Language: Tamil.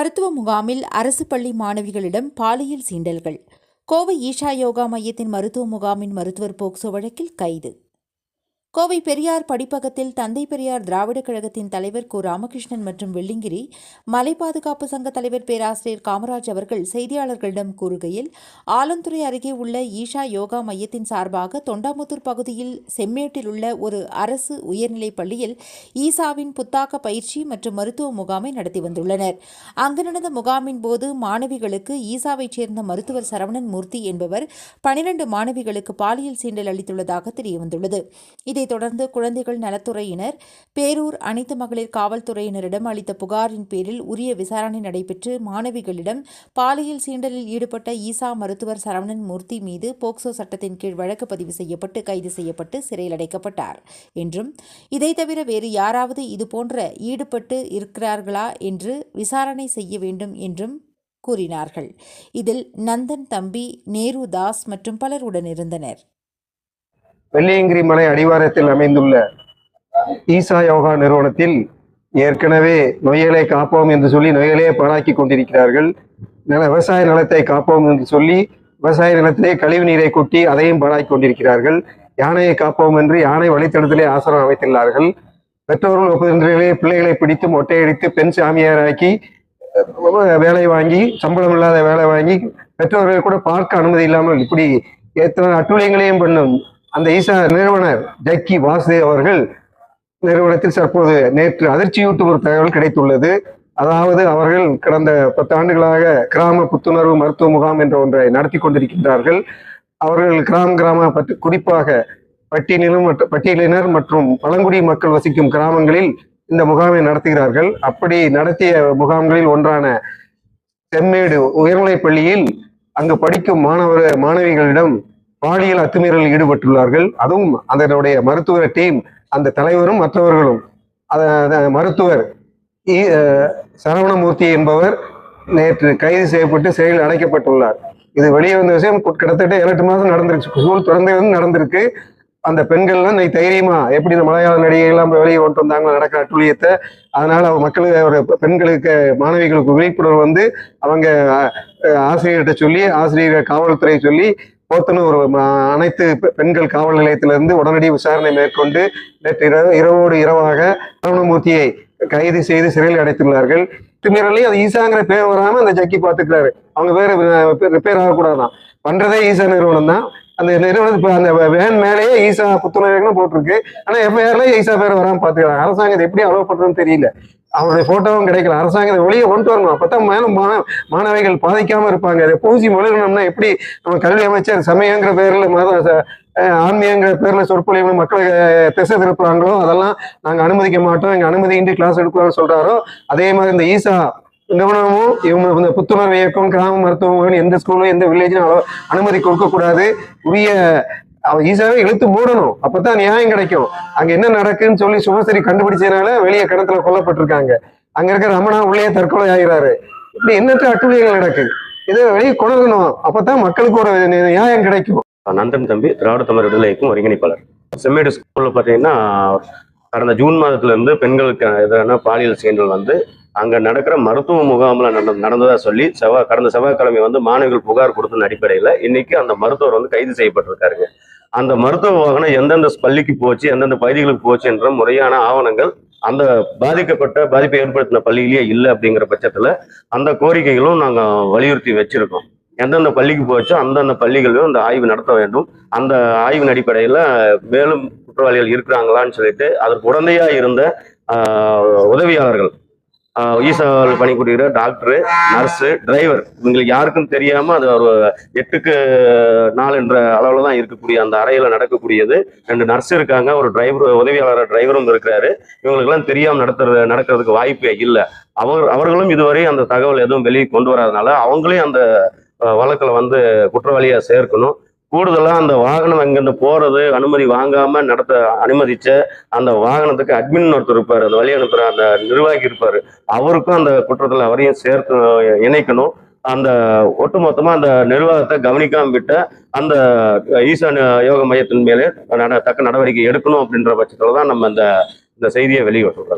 மருத்துவ முகாமில் அரசு பள்ளி மாணவிகளிடம் பாலியல் சீண்டல்கள். கோவை ஈஷா யோகா மையத்தின் மருத்துவ முகாமின் மருத்துவர் போக்சோ வழக்கில் கைது. கோவை பெரியார் படிப்பகத்தில் தந்தை பெரியார் திராவிடக் கழகத்தின் தலைவர் கு ராமகிருஷ்ணன் மற்றும் வெள்ளிங்கிரி மலை பாதுகாப்பு சங்க தலைவர் பேராசிரியர் காமராஜ் அவர்கள் செய்தியாளர்களிடம் கூறுகையில் ஆலந்துறை அருகே உள்ள ஈஷா யோகா மையத்தின் சார்பாக தொண்டாமுத்தூர் பகுதியில் செம்மேட்டில் உள்ள ஒரு அரசு உயர்நிலைப் பள்ளியில் ஈசாவின் புத்தாக்க பயிற்சி மற்றும் மருத்துவ முகாமை நடத்தி வந்துள்ளனர். அங்கு நடந்த முகாமின் போது மாணவிகளுக்கு ஈசாவைச் சேர்ந்த மருத்துவர் சரவணன் மூர்த்தி என்பவர் பனிரண்டு மாணவிகளுக்கு பாலியல் சீண்டல் அளித்துள்ளதாக தெரியவந்துள்ளது. இதைத் தொடர்ந்து குழந்தைகள் நலத்துறையினர் பேரூர் அனைத்து மகளிர் காவல்துறையினரிடம் அளித்த புகாரின் பேரில் உரிய விசாரணை நடைபெற்று மாணவிகளிடம் பாலியல் சீண்டலில் ஈடுபட்ட ஈசா மருத்துவர் சரவணன் மூர்த்தி மீது போக்சோ சட்டத்தின் கீழ் வழக்கு பதிவு செய்யப்பட்டு கைது செய்யப்பட்டு சிறையில் அடைக்கப்பட்டார் என்றும் இதை தவிர வேறு யாராவது இதுபோன்ற ஈடுபட்டு இருக்கிறார்களா என்று விசாரணை செய்ய வேண்டும் என்றும் கூறினார்கள். இதில் நந்தன் தம்பி நேரு தாஸ் மற்றும் பலர் உடனிருந்தனர். வெள்ளியங்கிரி மலை அடிவாரத்தில் அமைந்துள்ள ஈசா யோகா நிறுவனத்தில் ஏற்கனவே நொயலை காப்போம் என்று சொல்லி நொயலையே பாழாக்கி கொண்டிருக்கிறார்கள். நில விவசாய நிலத்தை காப்போம் என்று சொல்லி விவசாய நிலத்திலே கழிவு நீரை கொட்டி அதையும் பாழாக்கி கொண்டிருக்கிறார்கள். யானையை காப்போம் என்று யானை வழித்தடத்திலே ஆசிரம் அமைத்துள்ளார்கள். பெற்றோர்கள் ஒப்புதலே பிள்ளைகளை பிடித்து மொட்டையடித்து பெண் சாமியாராக்கி வேலை வாங்கி சம்பளம் இல்லாத வேலை வாங்கி பெற்றோர்கள் கூட பார்க்க அனுமதி இல்லாமல் இப்படி எத்தனை அட்டுழியங்களையும் பண்ணும் அந்த ஈசா நிறுவனர் ஜக்கி வாசுதேவ் அவர்கள் நிறுவனத்தில் தற்போது நேற்று அதிர்ச்சியூட்டு ஒரு தகவல் கிடைத்துள்ளது. அதாவது அவர்கள் கடந்த பத்து ஆண்டுகளாக கிராம புத்துணர்வு மருத்துவ முகாம் என்ற ஒன்றை நடத்தி கொண்டிருக்கின்றார்கள். அவர்கள் கிராம கிராம பற்றி குறிப்பாக பட்டியலினும் மற்றும் பட்டியலினர் மற்றும் பழங்குடி மக்கள் வசிக்கும் கிராமங்களில் இந்த முகாமை நடத்துகிறார்கள். அப்படி நடத்திய முகாம்களில் ஒன்றான செம்மேடு உயர்நிலைப் பள்ளியில் அங்கு படிக்கும் மாணவர் மாணவிகளிடம் பாலியல் அத்துமீறலில் ஈடுபட்டுள்ளார்கள். அதுவும் அதனுடைய மருத்துவ டீம் அந்த தலைவரும் மற்றவர்களும். மருத்துவர் சரவணமூர்த்தி என்பவர் நேற்று கைது செய்யப்பட்டு சிறையில் அடைக்கப்பட்டுள்ளார். இது வெளியே வந்த விஷயம். கிட்டத்தட்ட ஏழு எட்டு மாதம் நடந்துருச்சு ஸ்கூல் திறந்தது நடந்திருக்கு. அந்த பெண்கள்லாம் நீ தைரியமா எப்படி இந்த மலையாள நடிகைகள்லாம் வெளியே கொண்டு வந்தாங்க நடக்கிற அட்டுழியத்தை அதனால அவங்க மக்களுக்கு ஒரு பெண்களுக்கு மாணவிகளுக்கு விழிப்புணர்வு வந்து அவங்க ஆசிரியர்கிட்ட சொல்லி ஆசிரியர் காவல்துறை சொல்லி போத்தனூர் ஒரு அனைத்து பெண்கள் காவல் நிலையத்திலிருந்து உடனடி விசாரணை மேற்கொண்டு நேற்று இரவு இரவோடு இரவாக சரவணமூர்த்தியை கைது செய்து சிறையில் அடைத்துள்ளார்கள். திமிரலையும் அது ஈசாங்கிற பேர் வராம அந்த ஜக்கி பார்த்துக்கிறாரு. அவங்க வேற ரிப்பேர் ஆகக்கூடாதான். பண்றதே ஈசா நிறுவனம் தான் அந்த நிறுவனம் இப்ப அந்த வேன் மேலேயே ஈசா புத்துணர்வுன்னு போட்டிருக்கு. ஆனா எஃப்ஐஆர்ல ஈசா பேர் வராமல் பாத்துக்கிறாங்க அரசாங்கம் இதை எப்படி அலோவ் பண்றதுன்னு தெரியல. அவருடைய போட்டோவும் கிடைக்கல. அரசாங்கத்தை வெளியே கொண்டு வரணும். அப்பதான் மேலும் மாணவிகள் பாதிக்காம இருப்பாங்க. அதை பூசி மொழிகணும்னா எப்படி நம்ம கல்வி அமைச்சர் சமயங்கிற பேர்ல மத ஆன்மீகங்கிற பேர்ல சொற்பொழிவு மக்களை திசை திருப்புறாங்களோ அதெல்லாம் நாங்க அனுமதிக்க மாட்டோம். எங்க அனுமதியின்றி கிளாஸ் எடுக்கலாம்னு சொல்றாரோ அதே மாதிரி இந்த ஈசா நிறுவனமும் இவங்க இந்த புத்துணர்வு இயக்கம் கிராம மருத்துவம் எந்த ஸ்கூலும் எந்த வில்லேஜும் அனுமதி கொடுக்கக்கூடாது. உரிய அவன் ஈசாவே இழுத்து மூடணும். அப்பதான் நியாயம் கிடைக்கும். அங்க என்ன நடக்குன்னு சொல்லி சுமசரி கண்டுபிடிச்சதுனால வெளியே கிணத்துல கொல்லப்பட்டிருக்காங்க. அங்க இருக்கிற ரமணா உள்ளே தற்கொலை ஆகிறாரு. இப்படி எண்ணற்ற அட்டுழியங்கள் நடக்குது இதை வெளியே கொணரணும். அப்பதான் மக்களுக்கு ஒரு நியாயம் கிடைக்கும். நந்தன் தம்பி திராவிட தமிழ் விடுதலை இயக்கம் ஒருங்கிணைப்பாளர். செம்மேடு ஸ்கூல்ல பார்த்தீங்கன்னா கடந்த ஜூன் மாதத்துல இருந்து பெண்களுக்கு எதிரான பாலியல் செயல்கள் வந்து அங்க நடக்கிற மருத்துவ முகாமில் நட நடந்ததா சொல்லி செவ்வாய் கடந்த செவ்வாய்க்கிழமை வந்து மாணவிகள் புகார் கொடுத்த அடிப்படையில இன்னைக்கு அந்த மருத்துவர் வந்து கைது செய்யப்பட்டிருக்காருங்க. அந்த மருத்துவ வாகனம் எந்தெந்த பள்ளிக்கு போச்சு எந்தெந்த பகுதிகளுக்கு போச்சு என்ற முறையான ஆவணங்கள் அந்த பாதிக்கப்பட்ட பாதிப்பை ஏற்படுத்தின பள்ளியிலேயே இல்லை அப்படிங்கிற பட்சத்துல அந்த கோரிக்கைகளும் நாங்க வலியுறுத்தி வச்சிருக்கோம். எந்தெந்த பள்ளிக்கு போச்சோ அந்தந்த பள்ளிகளிலும் இந்த ஆய்வு நடத்த வேண்டும். அந்த ஆய்வின் அடிப்படையில் மேலும் குற்றவாளிகள் இருக்கிறாங்களான்னு சொல்லிட்டு அதற்கு உடந்தையா இருந்த உதவியாளர்கள் ஈசாவில் பணிபுரிகிற டாக்டரு நர்ஸு டிரைவர். இவங்களுக்கு யாருக்கும் தெரியாமல் அது ஒரு எட்டுக்கு நாலு என்ற அளவில் தான் இருக்கக்கூடிய அந்த அறையில் நடக்கக்கூடியது. ரெண்டு நர்ஸ் இருக்காங்க ஒரு டிரைவர் உதவியாளர் டிரைவரும் இருக்கிறாரு. இவங்களுக்கெல்லாம் தெரியாமல் நடத்துறது நடக்கிறதுக்கு வாய்ப்பே இல்லை. அவர் அவர்களும் இதுவரை அந்த தகவல் எதுவும் வெளியே கொண்டு வராதனால அவங்களையும் அந்த வழக்கில் வந்து குற்றவாளியாக சேர்க்கணும். கூடுதலாக அந்த வாகனம் அங்கேருந்து போகிறது அனுமதி வாங்காமல் நடத்த அனுமதிச்ச அந்த வாகனத்துக்கு அட்மின் ஒருத்தர் இருப்பார். அந்த வழி அனுப்புகிற அந்த நிர்வாகி இருப்பார். அவருக்கும் அந்த குற்றத்தில் அவரையும் சேர்த்து இணைக்கணும். அந்த ஒட்டுமொத்தமாக அந்த நிர்வாகத்தை கவனிக்காம விட்ட அந்த ஈசான் யோக மையத்தின் மேலே தக்க நடவடிக்கை எடுக்கணும் அப்படின்ற பட்சத்தில் தான் நம்ம இந்த இந்த செய்தியை வெளியிட்டுறோம்